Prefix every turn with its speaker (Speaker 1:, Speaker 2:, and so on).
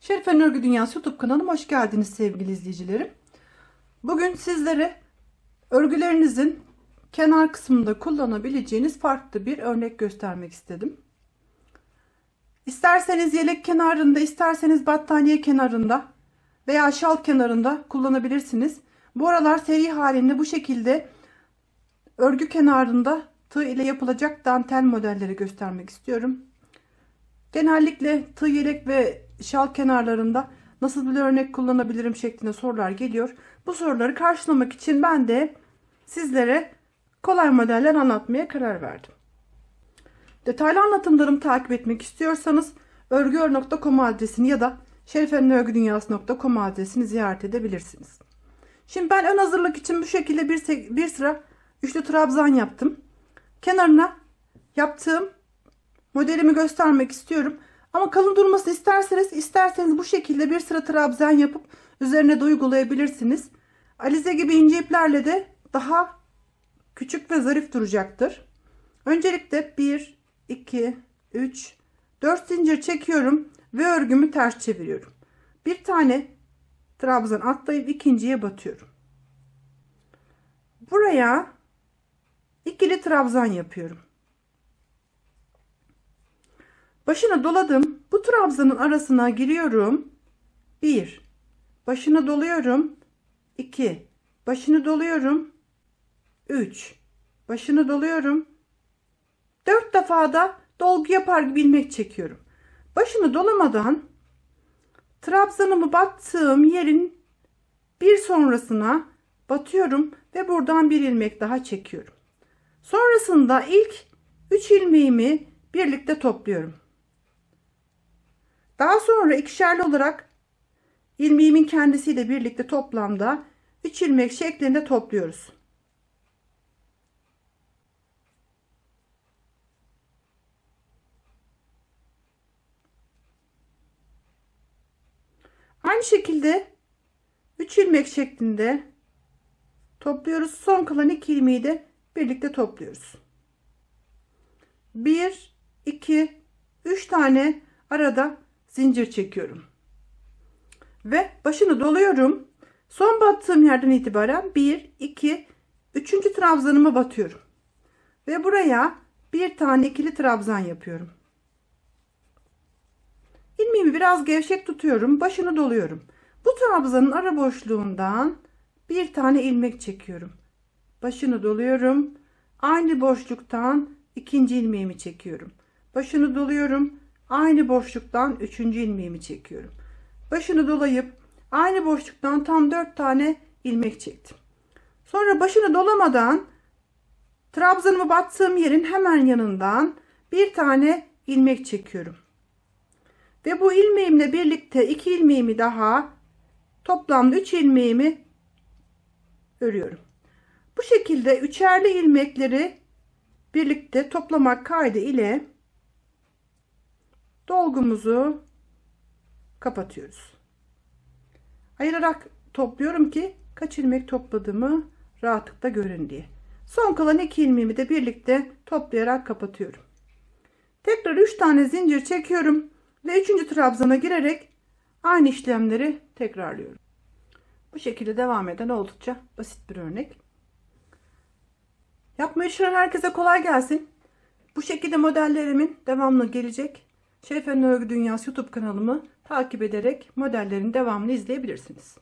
Speaker 1: Şerifen Örgü Dünyası YouTube kanalıma hoş geldiniz sevgili izleyicilerim. Bugün sizlere örgülerinizin kenar kısmında kullanabileceğiniz farklı bir örnek göstermek istedim. İsterseniz yelek kenarında, isterseniz battaniye kenarında veya şal kenarında kullanabilirsiniz. Bu aralar seri halinde bu şekilde örgü kenarında tığ ile yapılacak dantel modelleri göstermek istiyorum. Genellikle tığ yelek ve şal kenarlarında nasıl bir örnek kullanabilirim şeklinde sorular geliyor. Bu soruları karşılamak için ben de sizlere kolay modeller anlatmaya karar verdim. Detaylı anlatımlarımı takip etmek istiyorsanız örgüör.com adresini ya da şerifenörgüdünyası.com adresini ziyaret edebilirsiniz. Şimdi ben ön hazırlık için bu şekilde bir, bir sıra üçlü trabzan yaptım. Kenarına yaptığım modelimi göstermek istiyorum. Ama kalın durmasını isterseniz isterseniz bu şekilde bir sıra trabzan yapıp üzerine de uygulayabilirsiniz. Alize gibi ince iplerle de daha küçük ve zarif duracaktır. Öncelikle 1, 2, 3, 4 zincir çekiyorum ve örgümü ters çeviriyorum. Bir tane trabzan atlayıp ikinciye batıyorum. Buraya ikili trabzan yapıyorum. Başına doladım. Trabzanın arasına giriyorum. 1. Başını doluyorum. 2. Başını doluyorum. 3. Başını doluyorum. 4 defa da dolgu yapar gibi ilmek çekiyorum. Başını dolamadan trabzanımı battığım yerin bir sonrasına batıyorum ve buradan bir ilmek daha çekiyorum. Sonrasında ilk 3 ilmeğimi birlikte topluyorum. Daha sonra ikişerli olarak ilmeğimin kendisiyle birlikte toplamda 3 ilmek şeklinde topluyoruz. Aynı şekilde 3 ilmek şeklinde topluyoruz. Son kalan 2 ilmeği de birlikte topluyoruz. 1 2 3 tane arada zincir çekiyorum. Ve başını doluyorum. Son battığım yerden itibaren 1 2 3. trabzanıma batıyorum. Ve buraya bir tane ikili trabzan yapıyorum. İlmeğimi biraz gevşek tutuyorum. Başını doluyorum. Bu trabzanın ara boşluğundan bir tane ilmek çekiyorum. Başını doluyorum. Aynı boşluktan ikinci ilmeğimi çekiyorum. Başını doluyorum. Aynı boşluktan üçüncü ilmeğimi çekiyorum. Başını dolayıp aynı boşluktan tam dört tane ilmek çektim. Sonra başını dolamadan trabzanımı battığım yerin hemen yanından bir tane ilmek çekiyorum. Ve bu ilmeğimle birlikte iki ilmeğimi daha toplamda üç ilmeğimi örüyorum. Bu şekilde üçerli ilmekleri birlikte toplamak kaydı ile dolgumuzu kapatıyoruz. Ayırarak topluyorum ki kaç ilmek topladığımı rahatlıkla görün diye. Son kalan iki ilmeğimi de birlikte toplayarak kapatıyorum. Tekrar 3 tane zincir çekiyorum ve 3. trabzana girerek aynı işlemleri tekrarlıyorum. Bu şekilde devam eden oldukça basit bir örnek. Yapmayı düşünen herkese kolay gelsin. Bu şekilde modellerimin devamlı gelecek. Şerifen Örgü Dünyası YouTube kanalımı takip ederek modellerin devamını izleyebilirsiniz.